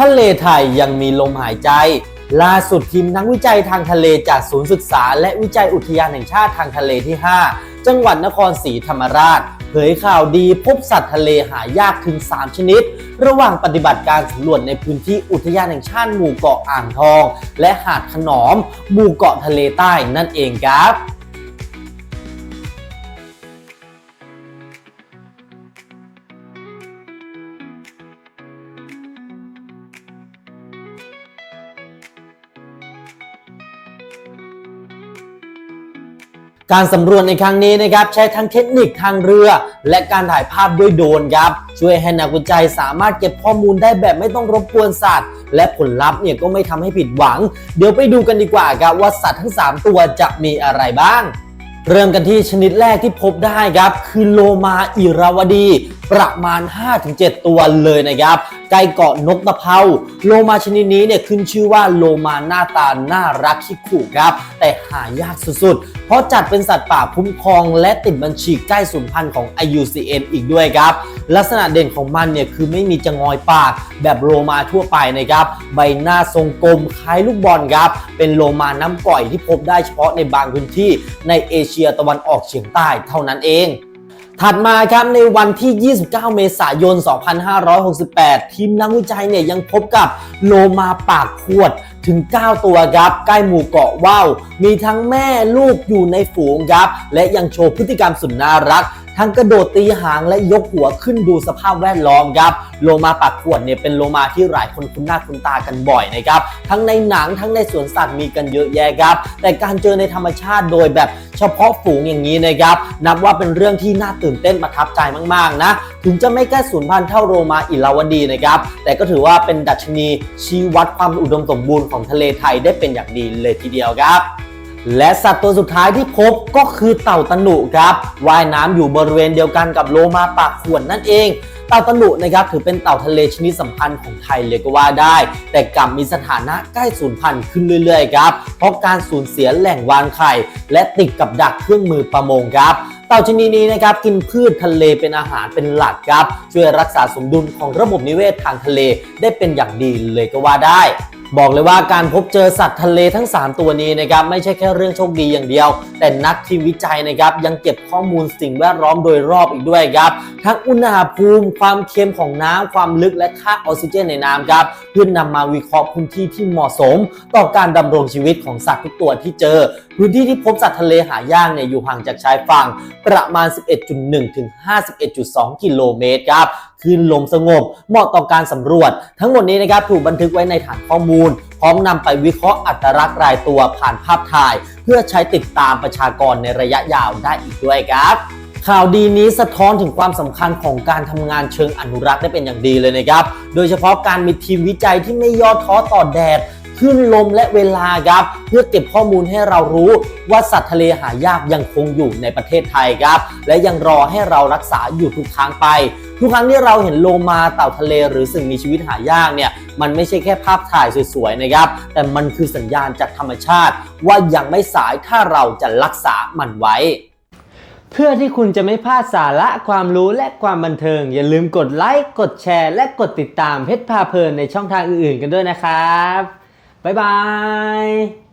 ทะเลไทยยังมีลมหายใจ ล่าสุดทีมนักวิจัยทางทะเลจากศูนย์ศึกษา และวิจัยอุทยานแห่งชาติทางทะเลที่ 5 จังหวัดนครศรีธรรมราช เผยข่าวดีพบสัตว์ทะเลหายากถึง 3 ชนิด ระหว่างปฏิบัติการสำรวจในพื้นที่อุทยานแห่งชาติหมู่เกาะอ่างทอง และหาดขนอมหมู่เกาะทะเลใต้นั่นเองครับ การสำรวจในครั้งนี้นะครับใช้ทั้งเทคนิคทางเรือ และการถ่ายภาพด้วยโดรนครับช่วยให้นักวิจัยสามารถเก็บข้อมูลได้แบบไม่ต้องรบกวนสัตว์ และผลลัพธ์เนี่ยก็ไม่ทำให้ผิดหวัง เดี๋ยวไปดูกันดีกว่าครับว่าสัตว์ทั้ง 3 ตัวจะมีอะไรบ้าง เริ่มกันที่ชนิดแรกที่พบได้ครับ คือโลมาอิราวดี ประมาณ 5-7 ตัวเลยนะครับใกล้เกาะนกตะเภาโลมาชนิดนี้เนี่ยขึ้นชื่อว่าโลมาหน้าตาน่ารักขี้ขู่ครับ แต่หายากสุดๆ เพราะจัดเป็นสัตว์ป่าคุ้มครอง และติดบัญชีใกล้สูญพันธุ์ของ IUCN อีกด้วยครับ ลักษณะเด่นของมันเนี่ยคือไม่มีจะงอยปากแบบโลมาทั่วไปนะครับ ใบหน้าทรงกลมคล้ายลูกบอลครับ เป็นโลมาน้ำก่อยที่พบได้เฉพาะในบางพื้นที่ในเอเชียตะวันออกเฉียงใต้เท่านั้นเอง ถัดมาครับในวันที่ 29 เมษายน 2568 ทีมนักวิจัยเนี่ยยังพบกับโลมาปากขวด ถึง 9 ตัวครับ ใกล้หมู่เกาะว่าวมีทั้งแม่ลูกอยู่ในฝูงครับ และยังโชว์พฤติกรรมสุดน่ารัก ทั้งกระโดดตีหางและยกหัวขึ้นดูสภาพแวดล้อมครับ โลมาปากขวดเนี่ยเป็นโลมาที่หลายคนคุ้นหน้าคุ้นตากันบ่อยนะครับ ทั้งในหนังทั้งในสวนสัตว์มีกันเยอะแยะครับ แต่การเจอในธรรมชาติโดยแบบเฉพาะฝูงอย่างนี้นะครับ นับว่าเป็นเรื่องที่น่าตื่นเต้นประทับใจมากๆนะ ถึงจะไม่ใกล้สูญพันธุ์เท่าโลมาอิลาวดีนะครับ แต่ก็ถือว่าเป็นดัชนีชี้วัดความอุดมสมบูรณ์ของทะเลไทยได้เป็นอย่างดีเลยทีเดียวครับและสัตว์ตัวสุดท้ายที่พบก็คือเต่าตะหนุครับว่ายน้ำอยู่บริเวณเดียวกันกับโลมาปากขวดนั่นเอง เต่าตะหนุนะครับถือเป็นเต่าทะเลชนิดสำคัญของไทยเลยก็ว่าได้ แต่กลับมีสถานะใกล้สูญพันธุ์ขึ้นเรื่อยๆครับเพราะการสูญเสียแหล่งวางไข่ และติดกับดักเครื่องมือประมงครับ เต่าชนิดนี้นะครับกินพืชทะเลเป็นอาหารเป็นหลักครับ ช่วยรักษาสมดุลของระบบนิเวศทางทะเลได้เป็นอย่างดีเลยก็ว่าได้ บอกเลยว่าการพบเจอสัตว์ทะเลทั้ง 3 ตัวนี้นะครับไม่ใช่แค่เรื่องโชคดีอย่างเดียว แต่นักทีมวิจัยนะครับยังเก็บข้อมูลสิ่งแวดล้อมโดยรอบอีกด้วยครับ ทั้งอุณหภูมิ ความเค็มของน้ำความลึกและค่าออกซิเจนในน้ำครับเพื่อนำมาวิเคราะห์พื้นที่ที่เหมาะสม ต่อการดำรงชีวิตของสัตว์ทุกตัวที่เจอ พื้นที่ที่พบสัตว์ทะเลหายากเนี่ยอยู่ห่างจากชายฝั่งประมาณ 11.1 ถึง 51.2 กิโลเมตรครับ คลื่นลมสงบ เหมาะต่อการสำรวจ ทั้งหมดนี้นะครับถูกบันทึกไว้ในฐานข้อมูล พร้อมนำไปวิเคราะห์อัตลักษณ์รายตัวผ่านภาพถ่าย เพื่อใช้ติดตามประชากรในระยะยาวได้อีกด้วยครับข่าวดีนี้สะท้อนถึงความสำคัญของการทำงานเชิงอนุรักษ์ได้เป็นอย่างดีเลยนะครับ โดยเฉพาะการมีทีมวิจัยที่ไม่ย่อท้อต่อแดด ขึ้นลมและเวลาครับ เพื่อเก็บข้อมูลให้เรารู้ว่าสัตว์ทะเลหายากยังคงอยู่ในประเทศไทยครับ และยังรอให้เรารักษาอยู่ทุกครั้งไป ทุกครั้งที่เราเห็นโลมาเต่าทะเลหรือสิ่งมีชีวิตหายากเนี่ยมันไม่ใช่แค่ภาพถ่ายสวยๆนะครับ แต่มันคือสัญญาณจากธรรมชาติ ว่ายังไม่สายถ้าเราจะรักษามันไว้ เพื่อที่คุณจะไม่พลาดสาระความรู้และความบันเทิง อย่าลืมกดไลค์กดแชร์ และกดติดตามเพชรพาเพลินในช่องทางอื่นๆกันด้วยนะครับ บ๊ายบาย